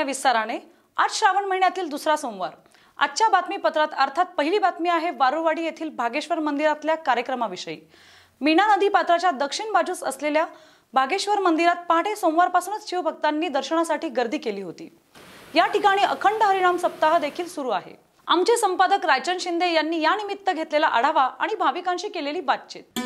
बातम्या विस्ताराने आज श्रावण महिन्यातील दुसरा सोमवार. आजच्या बातमीपत्रात अर्थात पहिली बातमी आहे वारुवाडी येथील भागेश्वर मंदिरातल्या कार्यक्रमाविषयी. मीना नदी पात्राच्या दक्षिण बाजूस असलेल्या बागेश्वर मंदिरात पहाटे सोमवारपासूनच शिवभक्तांनी दर्शनासाठी गर्दी केली होती. या ठिकाणी अखंड हरिनाम सप्ताह देखील सुरू आहे. आमचे संपादक रायचंद शिंदे यांनी यानिमित्त घेतलेला आढावा आणि भाविकांशी केलेली बातचीत.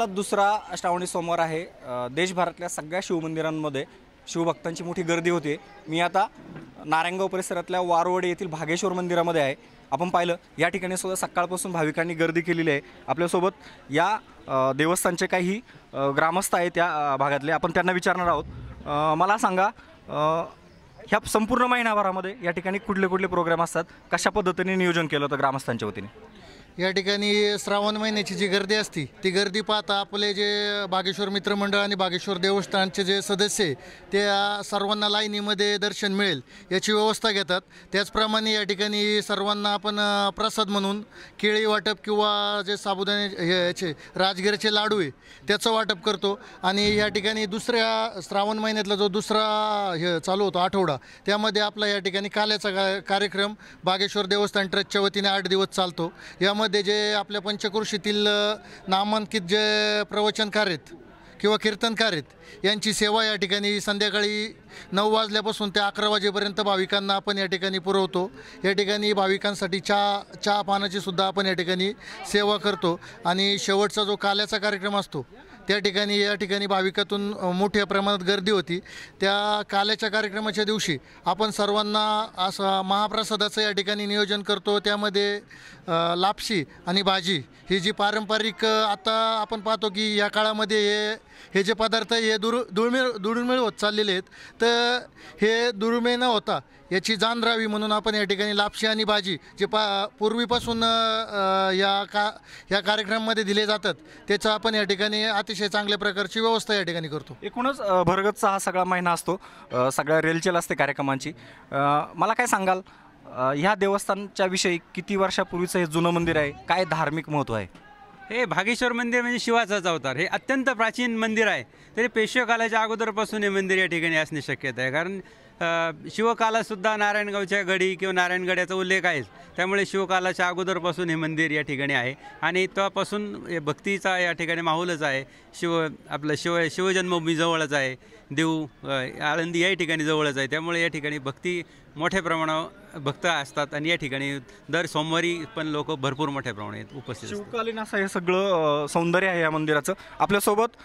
महाराष्ट्रातला दुसरा श्रावणी सोमवार आहे. देशभरातल्या सगळ्या शिवमंदिरांमध्ये शिवभक्तांची मोठी गर्दी होते मी आता नारायणगाव परिसरातल्या वारवडे येथील भागेश्वर मंदिरामध्ये आहे. आपण पाहिलं या ठिकाणी सुद्धा सकाळपासून भाविकांनी गर्दी केलेली आहे. आपल्यासोबत या देवस्थानचे काही ग्रामस्थ आहेत त्या भागातले. आपण त्यांना विचारणार आहोत. मला सांगा ह्या संपूर्ण महिनाभरामध्ये या ठिकाणी कुठले कुठले प्रोग्राम असतात? कशा पद्धतीने नियोजन केलं होतं ग्रामस्थांच्या वतीने? या ठिकाणी श्रावण महिन्याची जी गर्दी असती ती गर्दी पाहता आपले जे बागेश्वर मित्रमंडळ आणि बागेश्वर देवस्थानचे जे सदस्य आहे त्या सर्वांना लाईनीमध्ये दर्शन मिळेल याची व्यवस्था घेतात. त्याचप्रमाणे या ठिकाणी सर्वांना आपण प्रसाद म्हणून केळी वाटप किंवा जे साबुदाणे हे याचे राजगिराचे लाडू आहे त्याचं वाटप करतो. आणि या ठिकाणी दुसऱ्या श्रावण महिन्यातला जो दुसरा हे चालू होतो आठवडा त्यामध्ये आपला या ठिकाणी काल्याचा का- कार्यक्रम बागेश्वर देवस्थान ट्रस्टच्या वतीने आठ दिवस चालतो. यामध्ये जे आपल्या पंचक्रोशीतील नामांकित जे प्रवचनकार आहेत किंवा कीर्तनकार आहेत यांची सेवा या ठिकाणी संध्याकाळी नऊ वाजल्यापासून ते अकरा वाजेपर्यंत भाविकांना आपण या ठिकाणी पुरवतो. या ठिकाणी भाविकांसाठी चहा चहा पानाची सुद्धा आपण या ठिकाणी सेवा करतो. आणि शेवटचा जो काल्याचा कार्यक्रम असतो त्या ठिकाणी या ठिकाणी भाविकातून मोठ्या प्रमाणात गर्दी होती. त्या काल्याच्या कार्यक्रमाच्या दिवशी आपण सर्वांना असं महाप्रसादाचं या ठिकाणी नियोजन करतो. त्यामध्ये लापशी आणि भाजी ही जी पारंपरिक आता आपण पाहतो की या काळामध्ये हे हे जे पदार्थ हे दुर दुर्मिळ दुर्मिळ होत चाललेले आहेत. तर हे दुर्मिळ न होता याची जाण राहावी म्हणून आपण या ठिकाणी लापशी आणि भाजी जे पा पूर्वीपासून या का या कार्यक्रमामध्ये दिले जातात त्याचं आपण या ठिकाणी अतिशय चांगल्या प्रकारची व्यवस्था या ठिकाणी करतो. एकूणच भरगतचा हा सगळा महिना असतो सगळ्या रेलचेल असते कार्यक्रमांची. मला काय सांगाल ह्या देवस्थानच्या विषयी किती वर्षापूर्वीचं हे जुनं मंदिर आहे काय धार्मिक महत्त्व आहे? हे भागेश्वर मंदिर म्हणजे शिवाचाच अवतार. हे अत्यंत प्राचीन मंदिर आहे. तरी पेशवेकालाच्या अगोदरपासून हे मंदिर या ठिकाणी असणे शक्यता आहे. कारण शिवकालासुद्धा नारायणगावच्या गडी किंवा नारायणगड्याचा उल्लेख आहेच. त्यामुळे शिवकालाच्या अगोदरपासून हे मंदिर या ठिकाणी आहे. आणि तेव्हापासून भक्तीचा या ठिकाणी माहोलच आहे. शिव आपलं शिव शिवजन्मभूमी जवळच आहे. देऊ आळंदी या ठिकाणी जवळच आहे. त्यामुळे या ठिकाणी भक्ती मोठ्या प्रमाणावर भक्त असतात आणि या ठिकाणी दर सोमवारी पण लोक भरपूर मोठ्या प्रमाणात उपस्थित शिवकालीन असं हे सगळं सौंदर्य आहे या मंदिराचं. आपल्यासोबत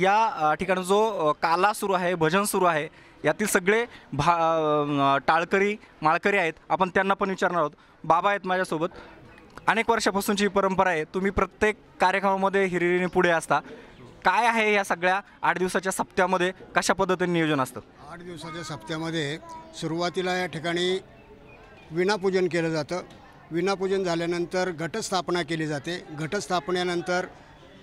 या ठिकाणी जो काला सुरू आहे भजन सुरू आहे यातील सगळे भा टाळकरी माळकरी आहेत. आपण त्यांना पण विचारणार आहोत. बाबा आहेत माझ्यासोबत. अनेक वर्षापासूनची परंपरा आहे. तुम्ही प्रत्येक कार्यक्रमामध्ये हिरिरीने पुढे असता. काय आहे या सगळ्या आठ दिवसाच्या सप्त्यामध्ये? कशा पद्धतीने नियोजन असतं? आठ दिवसाच्या सप्त्यामध्ये सुरुवातीला या ठिकाणी विणापूजन केलं जातं. विनापूजन झाल्यानंतर घटस्थापना केली जाते. घटस्थापनेनंतर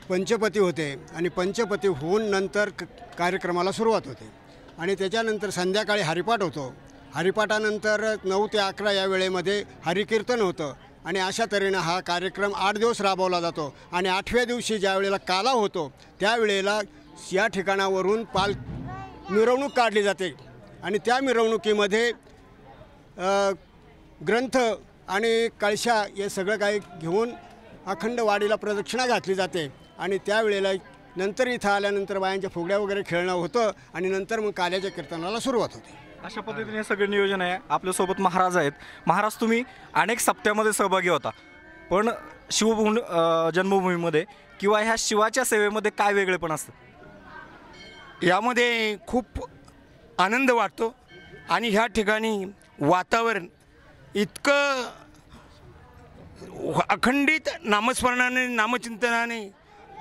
पंचपती होते आणि पंचपती होऊन नंतर क कार्यक्रमाला सुरुवात होते. आणि त्याच्यानंतर संध्याकाळी हरिपाठ होतो. हरिपाठानंतर नऊ ते अकरा या वेळेमध्ये हरिकीर्तन होतं. आणि अशा तऱ्हेनं हा कार्यक्रम आठ दिवस राबवला जातो. आणि आठव्या दिवशी ज्या वेळेला काला होतो त्यावेळेला या ठिकाणावरून पाल मिरवणूक काढली जाते. आणि त्या मिरवणुकीमध्ये ग्रंथ आणि कळशा हे सगळं काही घेऊन अखंड वाडीला प्रदक्षिणा घातली जाते. आणि त्यावेळेला नंतर इथं आल्यानंतर बायांच्या फुगड्या वगैरे खेळणं होतं आणि नंतर मग काल्याच्या कीर्तनाला सुरुवात होते. अशा पद्धतीने हे नियोजन आहे. आपल्यासोबत महाराज आहेत. महाराज तुम्ही अनेक सप्त्यामध्ये सहभागी होता. पण शिवभूमी जन्मभूमीमध्ये किंवा ह्या शिवाच्या सेवेमध्ये काय वेगळेपण असतं? यामध्ये खूप आनंद वाटतो आणि ह्या ठिकाणी वातावरण इतकं अखंडित नामस्मरणाने नामचिंतनाने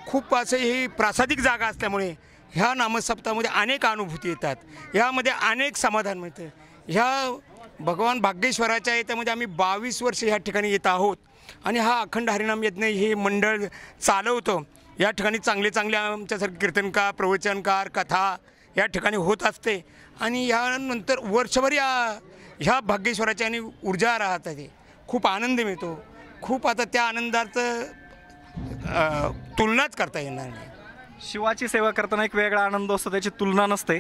खूप असं ही प्रासादिक जागा असल्यामुळे ह्या नामसप्तामध्ये अनेक अनुभूती येतात. ह्यामध्ये अनेक समाधान मिळतं. ह्या भगवान भाग्येश्वराच्या याच्यामध्ये आम्ही बावीस वर्ष ह्या ठिकाणी येत आहोत. आणि हा अखंड हरिनाम यज्ञ हे मंडळ चालवतो. या ठिकाणी चांगले चांगले आमच्यासारखे कीर्तनकार प्रवचनकार कथा या ठिकाणी होत असते. आणि यानंतर वर्षभर या ह्या भाग्येश्वराची आणि ऊर्जा राहत आहे. खूप आनंद मिळतो. खूप आता त्या आनंदाचं तुलनाच करता येणार नाही. शिवाची सेवा करताना एक वेगळा आनंद असतो त्याची तुलना नसते.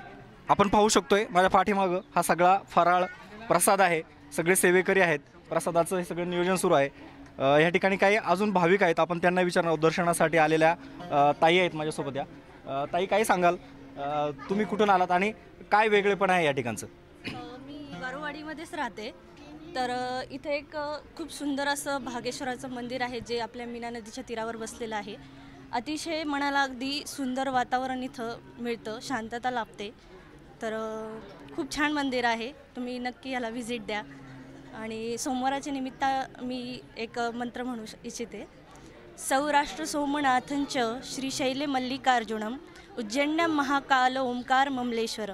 आपण पाहू शकतोय माझ्या पाठीमागं हा सगळा फराळ प्रसाद आहे. सगळे सेवेकरी आहेत. प्रसादाचं हे सगळं नियोजन सुरू आहे. या ठिकाणी काही अजून भाविक आहेत. आपण त्यांना विचारणार दर्शनासाठी आलेल्या ताई आहेत माझ्यासोबत या. ताई काय सांगाल? तुम्ही कुठून आलात आणि काय वेगळेपण आहे या ठिकाणचं? मी वारुवाडीमध्येच राहते. तर इथे एक खूप सुंदर असं भागेश्वराचं मंदिर आहे जे आपल्या मीना नदीच्या तीरावर बसलेलं आहे. अतिशय मनाला अगदी सुंदर वातावरण इथं मिळतं शांतता लाभते. तर खूप छान मंदिर आहे. तुम्ही नक्की याला व्हिजिट द्या. आणि सोमवाराच्या निमित्त मी एक मंत्र म्हणू श- इच्छिते. सौराष्ट्र सोमनाथंच श्रीशैले मल्लिकार्जुनम उज्जैन्यं महाकाल ओंकार ममलेश्वर।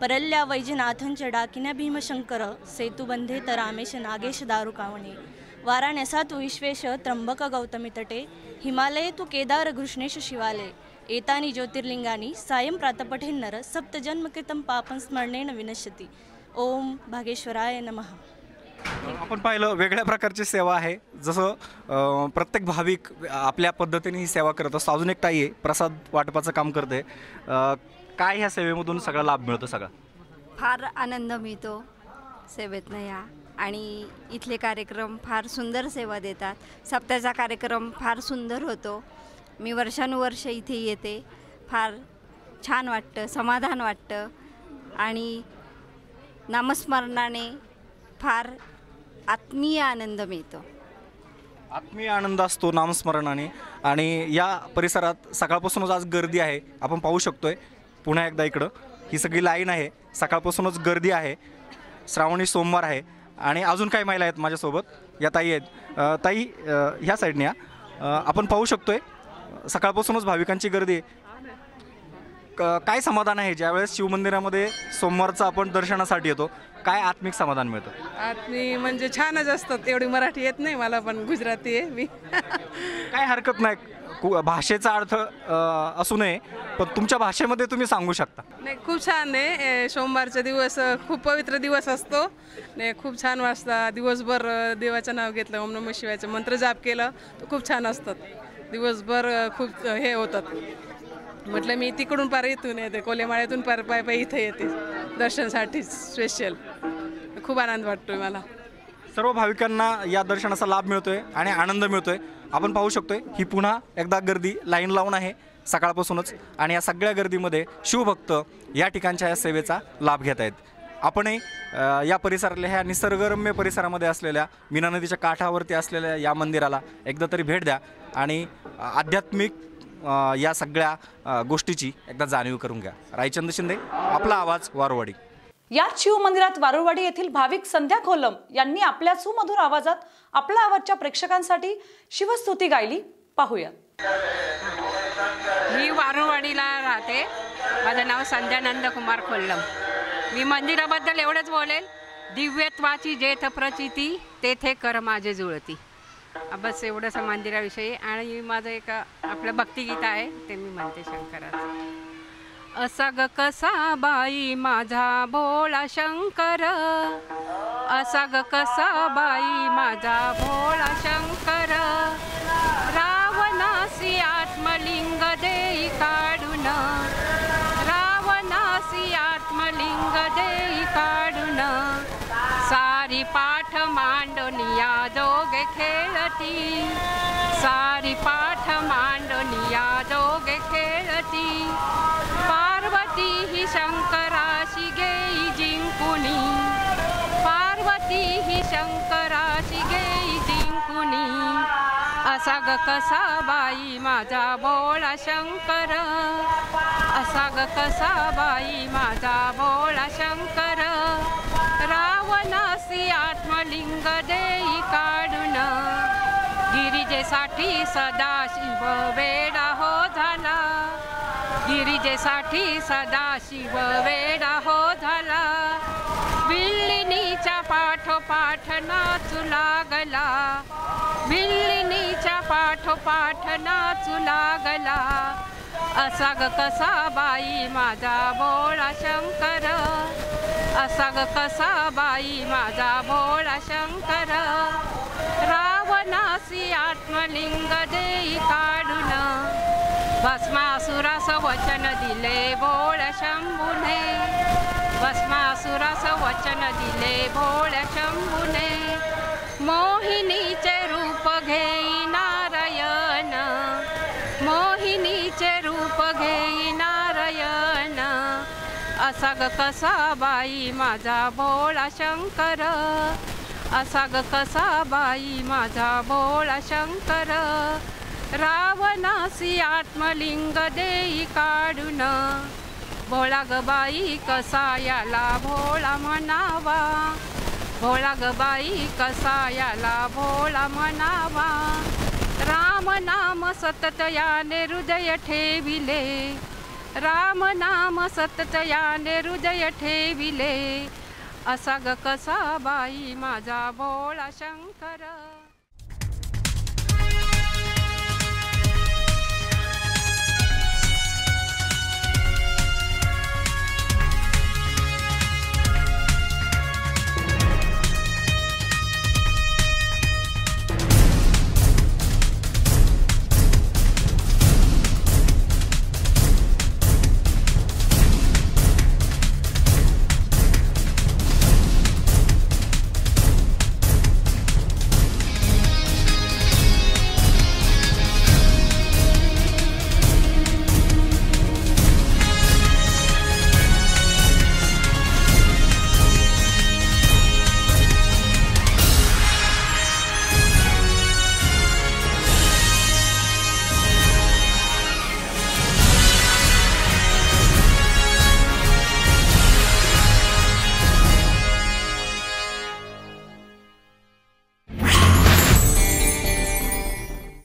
परल्या वैजनाथंच डाकिन्या भीमशंकर। सेतुबंधे तर रामेश नागेश दारुकावणे वाराणसा तु विश्वेश त्र्यंबक गौतमी तटे हिमालये तु केदार घृष्णेश शिवालये एतानि ज्योतिर्लिंगानि सायं प्रातपठेन्नर सप्तजन्मकृतं पापं स्मरणेन विनश्यति. ओम भागेश्वराय नमः. आपण पाहिलं वेगळ्या प्रकारची सेवा आहे. जसं प्रत्येक भाविक आपल्या पद्धतीने ही सेवा करत असतो. अजून एक ताई आहे प्रसाद वाटपाचं काम करते. काय ह्या सेवेमधून सगळा लाभ मिळतो सगळा? फार आनंद मिळतो सेवेतनं या. आणि इथले कार्यक्रम फार सुंदर सेवा देतात. सप्त्याचा कार्यक्रम फार सुंदर होतो. मी वर्षानुवर्ष इथे येते. फार छान वाटतं समाधान वाटतं. आणि नामस्मरणाने फार आत्मीय आनंद मिळतो. आत्मीय आनंद असतो नामस्मरणाने. आणि या परिसरात सकाळपासूनच आज गर्दी आहे. आपण पाहू शकतोय पुन्हा एकदा इकडं. ही सगळी लाईन आहे. सकाळपासूनच गर्दी आहे. श्रावणी सोमवार आहे. आणि अजून काही महिला आहेत माझ्यासोबत. या ताई आहेत. ताई ह्या साईडने या. आपण पाहू शकतोय सकाळपासूनच भाविकांची गर्दी आहे. काय समाधान आहे? ज्यावेळेस शिवमंदिरामध्ये सोमवारचं आपण दर्शनासाठी येतो काय आत्मिक समाधान मिळतं? आत्मी म्हणजे छानच असतात. एवढी मराठी येत नाही मला पण गुजराती आहे मी. काय हरकत नाही. भाषेचा अर्थ असू नये पण तुमच्या भाषेमध्ये तुम्ही सांगू शकता. नाही खूप छान आहे. सोमवारचा दिवस खूप पवित्र दिवस असतो. नाही खूप छान वाजता दिवसभर देवाचं नाव घेतलं ओम नम शिवायचं मंत्र जाप केलं तर खूप छान असतात. दिवसभर खूप हे होतात. म्हटलं मी तिकडून पार इथून येते कोलेमाळ्यातून पार पाय पाय इथं येते. दर्शनासाठी स्पेशल खूप आनंद वाटतोय मला. सर्व भाविकांना या दर्शनाचा लाभ मिळतोय आणि आनंद मिळतोय. आपण पाहू शकतोय ही पुन्हा एकदा गर्दी लाईन लावून आहे सकाळपासूनच. आणि या सगळ्या गर्दीमध्ये शिवभक्त या ठिकाणच्या या सेवेचा लाभ घेत आहेत. आपणही या परिसरातल्या ह्या निसर्गरम्य परिसरामध्ये असलेल्या मीना नदीच्या काठावरती असलेल्या या मंदिराला एकदा तरी भेट द्या आणि आध्यात्मिक या सगळ्या गोष्टीची एकदा जाणीव करून घ्या. रायचंद शिंदे आपला आवाज वारवाडी. याच शिवमंदिरात वारुळवाडी येथील भाविक संध्या खोलम यांनी आपल्या सुमधुर आवाजात आपल्या आवाजच्या प्रेक्षकांसाठी शिवस्तुती गायली. पाहूया. मी वारुळवाडीला राहते. माझं नाव संध्या नंदकुमार खोल्लम मी मंदिराबद्दल एवढंच बोलेल. दिव्यत्वाची जेथ प्रचिती तेथे कर माझे जुळती. बस एवढंसं मंदिराविषयी. आणि माझं एक आपलं भक्तिगीत आहे ते मी म्हणते शंकराचं. असा ग कसा बाई माझा भोळा शंकर? असा ग कसा बाई माझा भोळा शंकर? रावणासी आत्मलिंग देई काढून रावणासी आत्मलिंग देई काढून सारी पाठ मांडोनिया दोघे खेळती सारी पाठ असा ग कसा बाई माझा भोळा शंकर. असा ग कसा बाई माझा भोळा शंकर. रावणासी आत्मलिंग देई काढून गिरिजेसाठी सदाशिव वेडा हो झाला. गिरिजेसाठी सदाशिव वेडा हो झाला. बिल्लिनीच्या पाठोपाठ नाचू लागला. बिल्लिनीच्या पाठोपाठ नाचू लागला. असा ग कसा बाई माझा भोळा शंकर? असा ग कसा बाई माझा भोळा शंकर? रावणासी आत्मलिंग देई काढून. भस्मासुरास वचन दिले भोळ शंभुने. भस्मासुरास वचन दिले भोळ्या शंभूने मोहिनीचे रूप घेई नारायण मोहिनीचे रूप घेई नारायण. असा कसा बाई माझा भोळा शंकर असा कसा बाई माझा भोळा शंकर रावणासी आत्मलिंग देई काढून भोळा ग बाई कसा याला भोळा म्हणावा. भोळा ग बाई कसा याला भोळा म्हणावा. राम नाम सतत याने हृदय ठेविले. राम नाम सतत याने हृदय ठेविले. असा ग कसा बाई माझा भोळा शंकर.